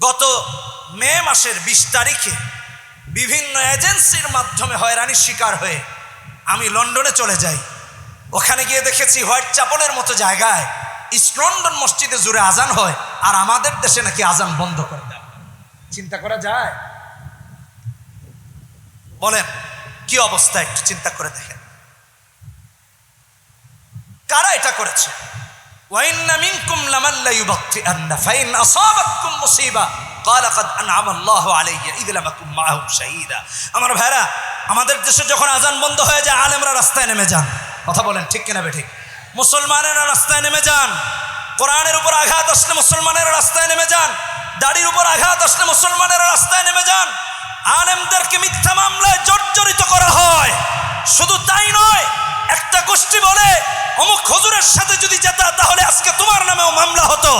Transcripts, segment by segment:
গত মে মাসের বিশ তারিখে বিভিন্ন এজেন্সির মাধ্যমে হয়রানির শিকার হয়ে আমি লন্ডনে চলে যাই। ওখানে গিয়ে দেখেছি হোয়াইট চাপলের মতো জায়গায় ইস্ট লন্ডন মসজিদে জুড়ে আজান হয় আর আমাদের দেশে নাকি আজান বন্ধ করে দেয়। চিন্তা করা যায়? বলেন, কি অবস্থা একটু চিন্তা করে দেখেন। কারা এটা করেছে? وإن منكم لمن ليبطئن فإن أصابتكم مصيبة قال قد أنعم الله علي إذ لم أكن معهم شهيدا আমার ভাইরা আমাদের দেশে যখন আজান বন্ধ হয়ে যায় আলেমরা রাস্তায় নেমে যান কথা বলেন ঠিক কিনা বেঠিক মুসলমানেরা রাস্তায় নেমে যান কোরআনের উপর আঘাত আসলে মুসলমানেরা রাস্তায় নেমে যান দাড়ির উপর আঘাত আসলে মুসলমানেরা রাস্তায় নেমে যান আলেমদেরকে মিথ্যা মামলায় জর্জরিত করা হয় শুধু তাই নয় একটা গোষ্ঠী বলে অমুক হুজুরের সাথে যদি যেতা তাহলে আজকে তোমার নামেও মামলা হতো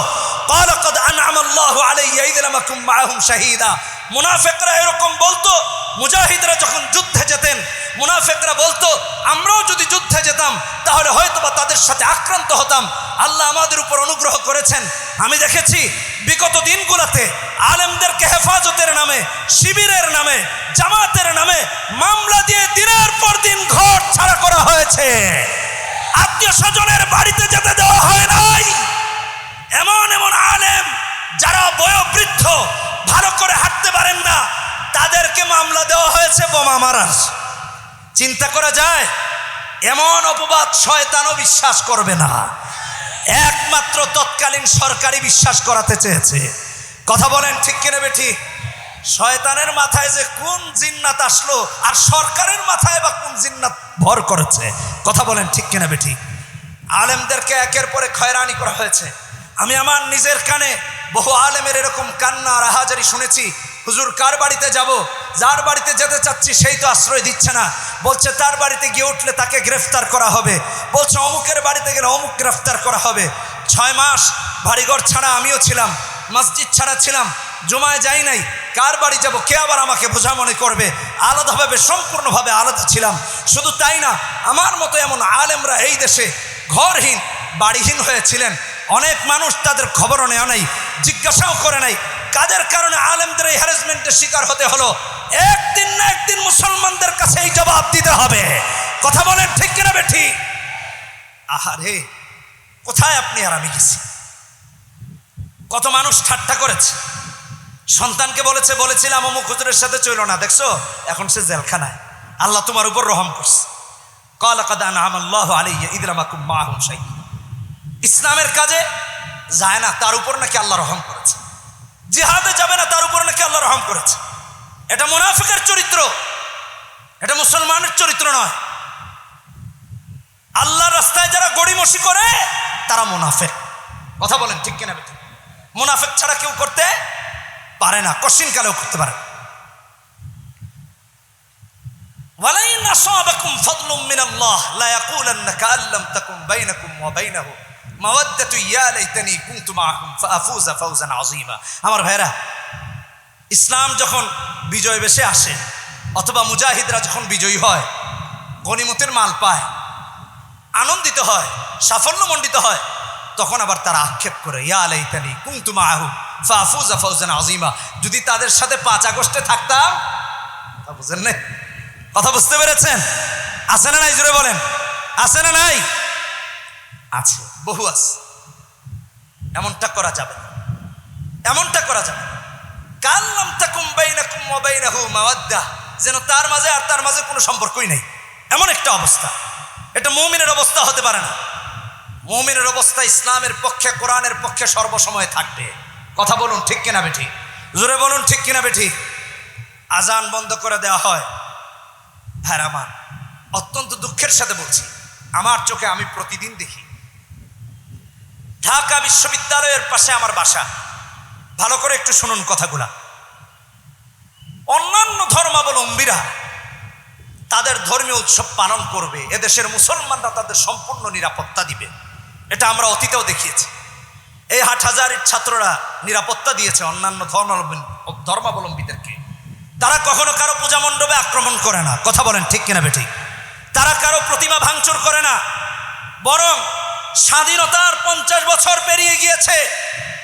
قال قد انعم الله علي اذ لم اكن معهم شهيدا মুনাফিকরা এরকম বলতো, মুজাহিদরা যখন যুদ্ধে যেতেন, মুনাফেকরা বলতো, আমরাও যদি যুদ্ধে যেতাম, তাহলে হয়তোবা তাদের সাথে আক্রান্ত হতাম। আল্লাহ আমাদের উপর অনুগ্রহ করেছেন। আমি দেখেছি বিগত দিনগুলোতে আলেমদেরকে হেফাজতের নামে, শিবিরের নামে, জামাতের নামে মামলা দিয়ে দিনের পর দিন ঘর ছাড়া করা হয়েছে। আত্মীয় স্বজনের বাড়িতে যেতে দেওয়া হয় নাই। এমন এমন আলেম যারা বয়োবৃদ্ধ, ভালো করে হয়েছে বোমা মারার। চিন্তা করা যায়, এমন অপবাদ শয়তানও বিশ্বাস করবে না। একমাত্র তৎকালীন সরকারি বিশ্বাস করাতে চেয়েছে। কথা বলেন ঠিক কিনে বেঠি? শয়তানের মাথায় যে কোন জিন্নাত আসলো, আর সরকারের মাথায় বা কোন জিন্নাত ভর করেছে, কথা বলেন ঠিক কিনা বেঠি? আলেমদেরকে একের পরে খয়রানি করা হয়েছে। আমি আমার নিজের কানে বহু আলেমের এরকম কান্না আর আহাজারি শুনেছি হুজুর, কার বাড়িতে যাব? যার বাড়িতে যেতে চাচ্ছি, সেই তো আশ্রয় দিচ্ছে না। বলছে, তার বাড়িতে গিয়ে উঠলে তাকে গ্রেফতার করা হবে। বলছে, অমুকের বাড়িতে গেলে অমুক গ্রেফতার করা হবে। ছয় মাস বাড়িঘর ছাড়া আমিও ছিলাম, মসজিদ ছাড়া ছিলাম, জমায় যাই নাই। কার বাড়ি যাব? কে আবার আমাকে বোঝা মনে করবে? আলাদাভাবে, সম্পূর্ণভাবে আলাদা ছিলাম। শুধু তাই না, আমার মতো এমন আলেমরা এই দেশে ঘরহীন, বাড়িহীন হয়েছিলেন। অনেক মানুষ তাদের খবরও নেওয়া নাই, জিজ্ঞাসাও করে নাই। কাদের কারণে আলেমদের এই হ্যারাসমেন্টের শিকার হতে হলো? একদিন না একদিন মুসলমানদের কাছে এই জবাব দিতে হবে। কথা বলেন ঠিক কিনা বেঠি? আহারে, কোথায় আপনি আর আমি গেছি? কত মানুষ ঠাট্টা করেছে। সন্তানকে বলেছে, বলেছিলাম, অমুক হুজুরের সাথে চইল না, দেখছ? এখন সে জেলখানায়। আল্লাহ তোমার উপর রহম করছে। কল কাদান আল্লাহ আলিয়া ইদরামাকুম মাহুম শাহী ইসলামের কাজে যায় না, তার উপর নাকি আল্লাহ রহম করেছে। জিহাদে যাবে না, তার উপর নাকি আল্লাহ রহম করেছে। এটা মুনাফিকের চরিত্র, এটা মুসলমানের চরিত্র নয়। আল্লাহ রাস্তায় যারা গড়িমসি করে, তারা মুনাফেক। কথা বলেন ঠিক কিনা বেতন মুনাফেক ছাড়া কেউ করতে পারে না কশিন কালেও করতে পারে ওয়ালাইন আসাবাকুম ফাদলুম মিনাল্লাহ, লা ইয়াকুলান্না কাআল্লাম তাকুম বাইনাকুম ওয়া বাইনাহু। মাওয়াদ্দাতু ইয়া লাইতানি কুনতু মাআহুম ফাআফুজা ফাউজান আযীমা। আমার ভাইরা ইসলাম যখন বিজয় বেশে আসে, অথবা মুজাহিদরা যখন বিজয়ী হয় গনিমতের মাল পায়, আনন্দিত হয়, সাফল্য মণ্ডিত হয়, তখন আবার তারা আক্ষেপ করে, ইয়া আলাইতানি কুনতু মাআহু ফাআফুজা ফাউজান আযীমা। যদি তাদের সাথে পাঁচ আগস্টে থাকতাম তা বুঝেন না কথা বুঝতে পেরেছেন? আছে না নাই? জোরে বলেন। আছে না নাই? আছে। বহু আছে। এমনটা করা যাবে না। এমনটা করা যাবে কাল্লাম তাকুম বাইনাকুম ওয়া বাইনাহু মাওয়াদ্দা। যেন তার মাঝে আর তার মাঝে কোনো সম্পর্কই নেই। এমন একটা অবস্থা। এটা মুমিনের অবস্থা হতে পারে না। মুমিনের অবস্থা ইসলামের পক্ষে, কোরআনের পক্ষে সর্বসময় থাকবে। কথা বলুন ঠিক কিনা বেঠি? জোরে বলুন ঠিক কিনা বেঠি? আজান বন্ধ করে দেওয়া হয়। হ্যাঁ আমার অত্যন্ত দুঃখের সাথে বলছি। আমার চোখে আমি প্রতিদিন দেখি। ঢাকা বিশ্ববিদ্যালয়ের পাশে আমার বাসা। ভালো করে একটু শুনুন কথাগুলা। অন্যান্য ধর্মাবলম্বীরা তাদের ধর্মীয় উৎসব পালন করবে, এদেশের মুসলমানরা তাদের সম্পূর্ণ নিরাপত্তা দিবে। এটা আমরা অতীতেও দেখিয়েছি। এই হাট হাজারের ছাত্ররা নিরাপত্তা দিয়েছে অন্যান্য ধর্মাবলম্বী ধর্মাবলম্বীদেরকে। তারা কখনো কারও পূজা মণ্ডপে আক্রমণ করে না। কথা বলেন ঠিক কিনা বেঠি তারা কারও প্রতিমা ভাঙচুর করে না। বরং স্বাধীনতার পঞ্চাশ বছর পেরিয়ে গিয়েছে।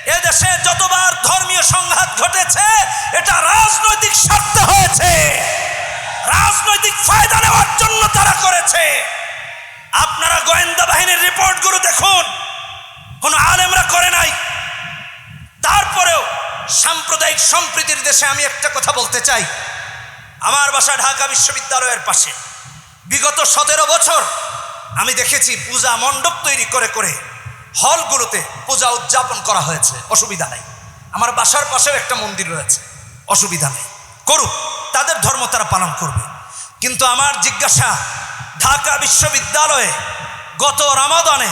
এদেশে যতবার ধর্মীয় সংঘাত ঘটেছে, এটা রাজনৈতিক স্বার্থে হয়েছে। রাজনৈতিক ফায়দা নেওয়ার জন্য তারা করেছে। আপনারা গোয়েন্দা বাহিনীর রিপোর্টগুলো দেখুন। কোনো আলেমরা করে নাই। তারপরেও সাম্প্রদায়িক সম্প্রীতির দেশে আমি একটা কথা বলতে চাই। আমার বাসা ঢাকা বিশ্ববিদ্যালয়ের পাশে। বিগত সতেরো বছর আমি দেখেছি পূজা মণ্ডপ তৈরি করে করে হলগুলোতে পূজা উদযাপন করা হয়েছে। অসুবিধা নেই। আমার বাসার পাশেও একটা মন্দির রয়েছে। অসুবিধা নেই। করুক, তাদের ধর্ম তারা পালন করবে। কিন্তু আমার জিজ্ঞাসা, ঢাকা বিশ্ববিদ্যালয়ে গত রামাদানে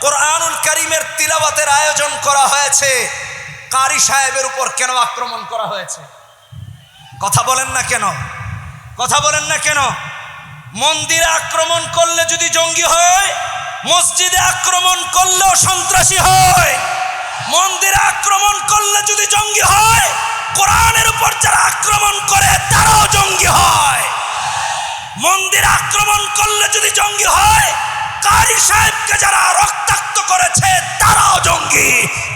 কোরআনুল করিমের তিলাবাতের আয়োজন করা হয়েছে, কারি সাহেবের উপর কেন আক্রমণ করা হয়েছে? কথা বলেন না কেন? কথা বলেন না কেন? মন্দিরে আক্রমণ করলে যদি জঙ্গি হয়, মসজিদে আক্রমণ করলেও সন্ত্রাসী হয়। মন্দিরে আক্রমণ করলে যদি জঙ্গি হয়, কোরআনের উপর যারা আক্রমণ করে, তারাও জঙ্গি হয়। মন্দির আক্রমণ করলে যদি জঙ্গি হয়, কারি সাহেবকে যারা রক্তাক্ত করেছে, তারাও জঙ্গি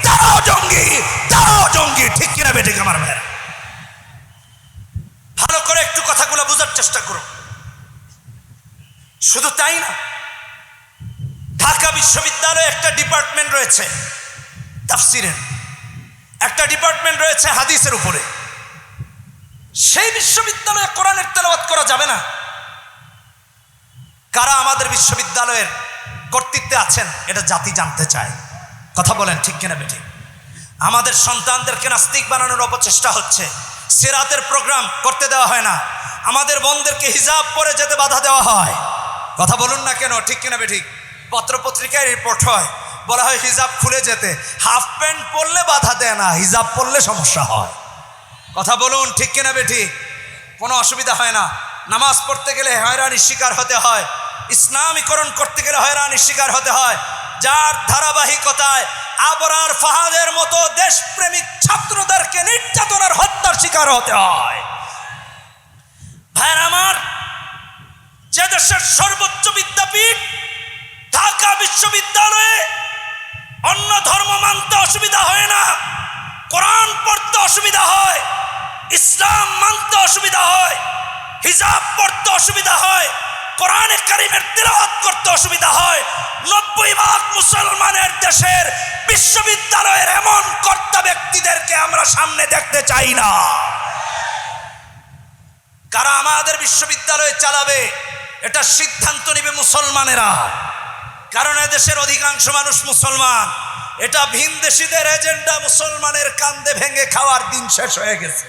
তারাও জঙ্গি তারাও জঙ্গি। ঠিক কিনা বেঠিক আমার ভালো করে একটু কথাগুলো বোঝার চেষ্টা করো। শুধু তাই না, ঢাকা বিশ্ববিদ্যালয়ে একটা ডিপার্টমেন্ট রয়েছে তাফসিরের একটা ডিপার্টমেন্ট রয়েছে হাদিসের উপরে। সেই বিশ্ববিদ্যালয়ে কোরআনের তেলাওয়াত করা যাবে না। কারা আমাদের বিশ্ববিদ্যালয়ের কর্তৃত্বে আছেন, এটা জাতি জানতে চায়। কথা বলেন ঠিক কিনা বেঠিক? আমাদের সন্তানদেরকে নাস্তিক বানানোর অপচেষ্টা হচ্ছে। সেরাতের প্রোগ্রাম করতে দেওয়া হয় না। আমাদের বোনদেরকে হিজাব পরে যেতে বাধা দেওয়া হয়। কথা বলুন না কেন? ঠিক কিনা বেঠিক? পত্রপত্রিকায় রিপোর্ট হয়। বলা হয় হিজাব খুলে যেতে। হাফ প্যান্ট পরলে বাধা দেয় না, হিজাব পরলে সমস্যা হয়। কথা বলুন, ঠিক কিনা বেঠিক? কোনো অসুবিধা হয় না। নামাজ পড়তে গেলে হয়রানির শিকার হতে হয়। ইসলামীকরণ করতে গেলে হয়রানির শিকার হতে হয়। যার ধারাবাহিকতায় আবরার ফাহাদের মতো দেশপ্রেমিক ছাত্রদেরকে নির্যাতনের হত্যার শিকার হতে হয়। ভাইয়ের আমার, যে দেশের বিদ্যাপীঠ, ঢাকা বিশ্ববিদ্যালয়ে অন্য ধর্ম মানতে অসুবিধা হয় না, কোরআন পড়তে অসুবিধা হয়, ইসলাম মানতে অসুবিধা হয়, হিজাব পড়তে অসুবিধা হয়, কোরআনে কারিমের তিলাওয়াত করতে অসুবিধা হয়। নব্বই ভাগ মুসলমানের দেশের বিশ্ববিদ্যালয়ের এমন কর্তা ব্যক্তিদেরকে আমরা সামনে দেখতে চাই না। কারা আমাদের বিশ্ববিদ্যালয় চালাবে? এটা সিদ্ধান্ত নেবে মুসলমানেরা। কারণ দেশের অধিকাংশ মানুষ মুসলমান। এটা ভিনদেশিদের এজেন্ডা, মুসলমানের কান্দে ভেঙে খাওয়ার দিন শেষ হয়ে গেছে।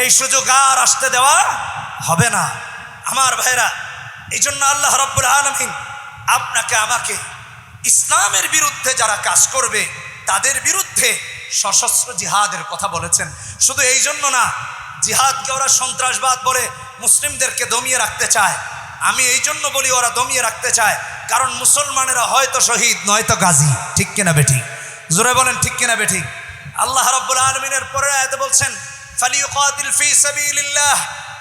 এই সুযোগ আর আসতে দেওয়া হবে না। আমার ভাইরা এই জন্য আল্লাহ রব্বুল আলমিন আপনাকে, আমাকে ইসলামের বিরুদ্ধে যারা কাজ করবে, তাদের বিরুদ্ধে সশস্ত্র জিহাদের কথা বলেছেন। শুধু এই জন্য না, জিহাদকে ওরা সন্ত্রাসবাদ বলে মুসলিমদেরকে দমিয়ে রাখতে চায়। আমি এই জন্য বলি ওরা দমিয়ে রাখতে চায় কারণ মুসলমানেরা হয়তো শহীদ নয়তো গাজী ঠিক কিনা বেঠিক জোরে বলেন ঠিক কিনা বেঠিক আল্লাহ রব্বুল আলমিনের পরে আয়তে বলছেন ফালিউকাতিল ফি সাবিলিল্লাহ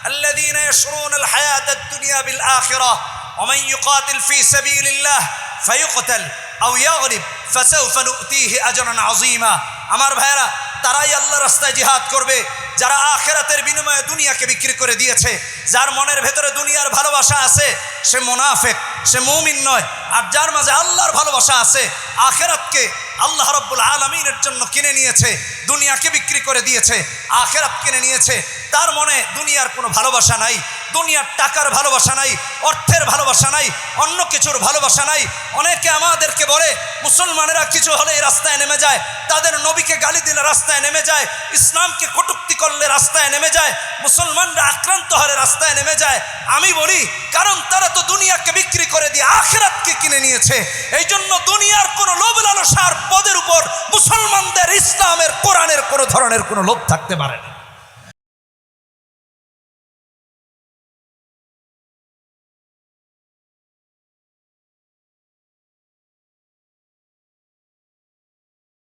الذين يشرون الحياة الدنيا بالآخرة ومن يقاتل في سبيل الله فيقتل أو يغلب فسوف نؤتيه أجرا عظيما আমার ভাইরা তারাই আল্লাহ রাস্তায় জিহাদ করবে, যারা আখেরাতের বিনিময়ে দুনিয়াকে বিক্রি করে দিয়েছে। যার মনের ভেতরে দুনিয়ার ভালোবাসা আছে, সে মোনাফেক, সে মুমিন নয়। আর যার মাঝে আল্লাহর ভালোবাসা আছে, আখেরাতকে আল্লাহ রব্বুল আলমিনের জন্য কিনে নিয়েছে, দুনিয়াকে বিক্রি করে দিয়েছে, আখেরাত কিনে নিয়েছে। তার মনে দুনিয়ার কোনো ভালোবাসা নাই। দুনিয়ার টাকার ভালোবাসা নাই, অর্থের ভালোবাসা নাই, অন্য কিছুর ভালোবাসা নাই। অনেকে আমাদেরকে বলে, মুসলমানেরা কিছু হলে রাস্তায় নেমে যায়, তাদের নবীকে গালি দিলে রাস্তায় নেমে যায়, ইসলামকে কটুক্তি করলে রাস্তায় নেমে যায়, মুসলমানরা আক্রান্ত হলে রাস্তায় নেমে যায়। আমি বলি, কারণ তারা তো দুনিয়াকে বিক্রি করে দিয়ে আখেরাতকে কিনে নিয়েছে। এই জন্য দুনিয়ার কোনো লোভ লালসার পদের উপর মুসলমানদের ইসলামের কোরআনের কোনো ধরনের কোনো লোভ থাকতে পারে না।